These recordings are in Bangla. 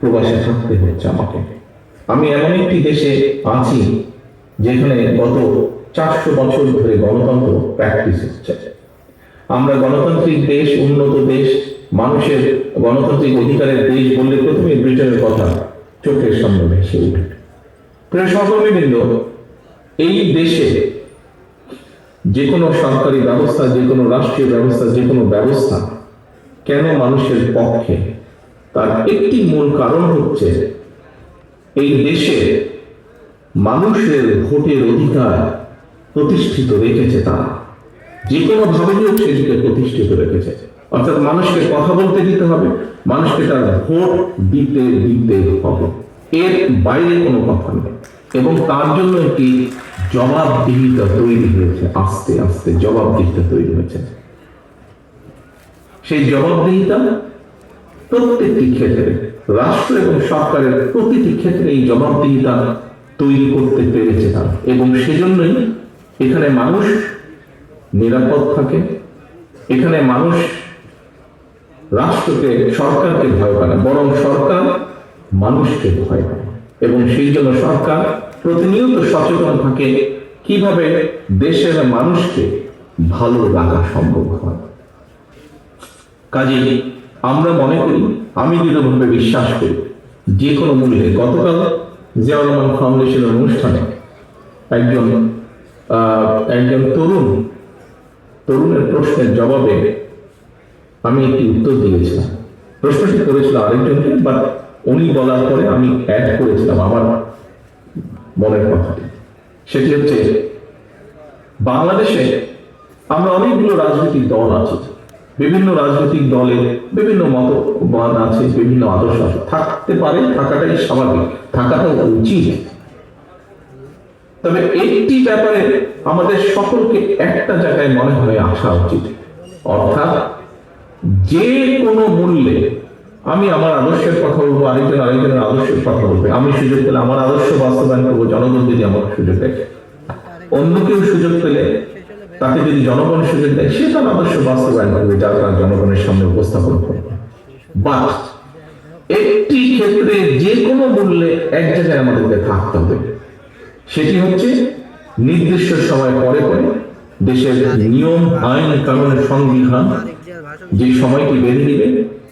প্রবাসে থাকতে হচ্ছে আমাকে। আমি এমন একটি দেশে আছি যেখানে গত চারশো বছর ধরে গণতন্ত্র প্র্যাকটিস হচ্ছে। আমরা গণতান্ত্রিক দেশ, উন্নত দেশ, মানুষের গণতান্ত্রিক অধিকারের দেশ বললে প্রথমে ব্রিটেনের কথা চোখের সামনে ভেসে উঠে প্রিয় সহকর্মীবৃন্দ, এই দেশে যে কোনো সরকারি ব্যবস্থা যে কোনো রাষ্ট্রীয় ব্যবস্থা যে কোনো ব্যবস্থা কেন মানুষের পক্ষে তার একটি মূল কারণ হচ্ছে এই দেশে মানুষের ভোটের অধিকার প্রতিষ্ঠিত রেখেছে তারা। যে কোনো ভাবে হোক সেটিকে প্রতিষ্ঠিত রেখেছে। অর্থাৎ মানুষকে কথা বলতে দিতে হবে, মানুষকে তার ভোট দিতে দিতে হবে। এর বাইরে কোনো কথা নেই। এবং তার জন্য একটি জবাবদিহিতা তৈরি হয়েছে, আস্তে আস্তে জবাবদিহিতা তৈরি হয়েছে। সেই জবাবদিহিতা প্রত্যেকটি ক্ষেত্রে, রাষ্ট্র এবং সরকারের প্রতিটি ক্ষেত্রে এই জবাবদিহিতা তৈরি করতে পেরেছে তারা। এবং সেজন্যই এখানে মানুষ নিরাপদ থাকে। এখানে মানুষ রাষ্ট্রকে, সরকারকে ভয় পায় না, বরং সরকার মানুষকে ভয় পায়। এবং সেই জন্য সরকার প্রতিনিয়ত সচেতন থাকে কীভাবে দেশের মানুষকে ভালো রাখা সম্ভব হয়। কাজেই আমরা মনে করি, আমি দৃঢ়ভাবে বিশ্বাস করি। যে কোনো মূল্যে। গতকাল জিয়াউর রহমান ফাউন্ডেশনের অনুষ্ঠানে একজন একজন তরুণ, তরুণের প্রশ্নের জবাবে আমি একটি উত্তর দিয়েছিলাম। প্রশ্নটি করেছিল আরেকজনকে বাট উনি বলার পরে আমি অ্যাড করেছিলাম আমার মনের কথাটি। সেটি হচ্ছে, বাংলাদেশে আমরা অনেকগুলো রাজনৈতিক দল আছে। বিভিন্ন রাজনৈতিক দলের বিভিন্ন মতবাদ আছে, বিভিন্ন আদর্শ আছে। থাকতে পারে, থাকাটাই স্বাভাবিক। থাকাটা উচিত। তবে একটি ব্যাপারে আমাদের সকলকে একটা জায়গায় মনে হয় আসা উচিত। অর্থাৎ যে কোনো মূল্যে আমি আমার আদর্শের কথা বলব, আরেকজন আরেকজনের আদর্শের কথা বলবে। আমি সুযোগ পেলে আমার আদর্শ বাস্তবায়ন করব, জনগণ যদি আমার সুযোগ দেয়। অন্য কেউ সুযোগ পেলে তাকে যদি জনগণ সুযোগ দেয়, সে তার আদর্শ বাস্তবায়ন করবে যা তার জনগণের সামনে উপস্থাপন করবে। বাট একটি ক্ষেত্রে যে কোনো মূল্যে এক জায়গায় আমাদেরকে থাকতে হবে। সেটি হচ্ছে নির্দিষ্ট সময় পরে পরে দেশের নিয়ম, আইন, কানুন, সংবিধান যে সময়টি বেঁধে দিবে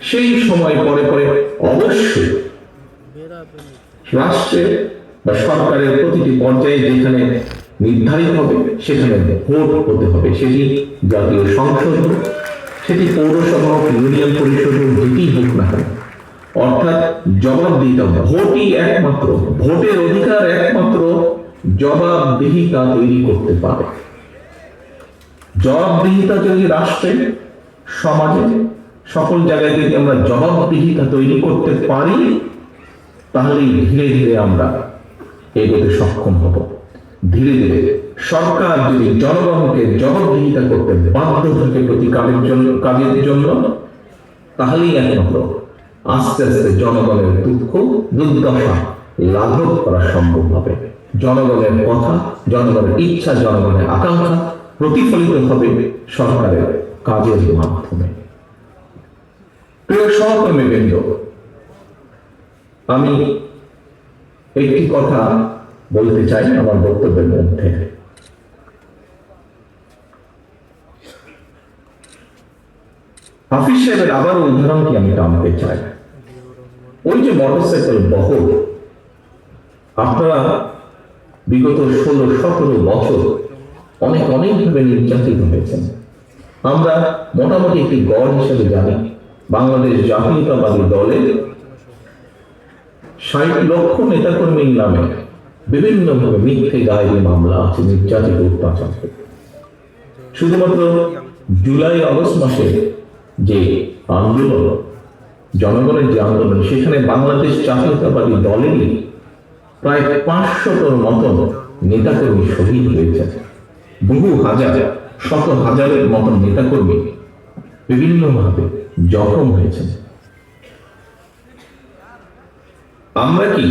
সেই সময় পরে পরে অবশ্যই রাষ্ট্রের বা সরকারের প্রতিটি পর্যায়ে যেখানে নির্ধারিত হবে সেখানে ভোট হতে হবে। সেটি জাতীয় সংসদ হোক, সেটি পৌরসভা হোক ইউনিয়ন পরিষদ হোক যেটি হোক না কেন। অর্থাৎ জবাব দিতে হবে। ভোটই একমাত্র ভোটের অধিকার একমাত্র জবাবদিহিতা তৈরি করতে পারে। জবাবদিহিতা যদি রাষ্ট্রে সমাজে সকল জায়গায় যদি আমরা জবাবদিহিতা তৈরি করতে পারি তাহলেই ধীরে ধীরে আমরা এগোতে সক্ষম হব। ধীরে ধীরে সরকার যদি জনগণকে জবাবদিহিতা করতে বাধ্য থাকে প্রতি কাজের জন্য কাজের জন্য, তাহলেই একমাত্র আস্তে আস্তে জনগণের দুঃখ, দুর্দশা লাঘব করা সম্ভব হবে। জনগণের কথা, জনগণের ইচ্ছা, জনগণের আকাঙ্ক্ষা প্রতিফলিত হবে সরকারের কাজের মাধ্যমে। প্রিয় সহকর্মী বৃন্দ, আমি একটি কথা বলতে চাই আমার বক্তব্যের মধ্যে। হাফিজ সাহেবের আবারও উদাহরণটি আমি টানতে চাই। ওই যে মোটরসাইকেল বহর আপনারা বিগত ষোলো, সতেরো বছর অনেক, অনেকভাবে নির্যাতিত হয়েছেন। আমরা মোটামুটি একটি গড় হিসেবে জানি, বাংলাদেশ জাতীয়তাবাদী দলের ষাট লক্ষ নেতাকর্মীর নামে বিভিন্নভাবে মিথ্যে গায়েবী মামলা আছে, নির্যাতিত অত্যাচার। শুধুমাত্র জুলাই আগস্ট মাসে যে আন্দোলন, জনগণের যে আন্দোলন, সেখানে বাংলাদেশ জাতীয়তাবাদী দলেরই প্রায় পাঁচশতর মতন নেতাকর্মী শহীদ হয়েছে বহু হাজার, শত হাজারের মতন নেতাকর্মী বিভিন্নভাবে জখম হয়েছে আমরা কি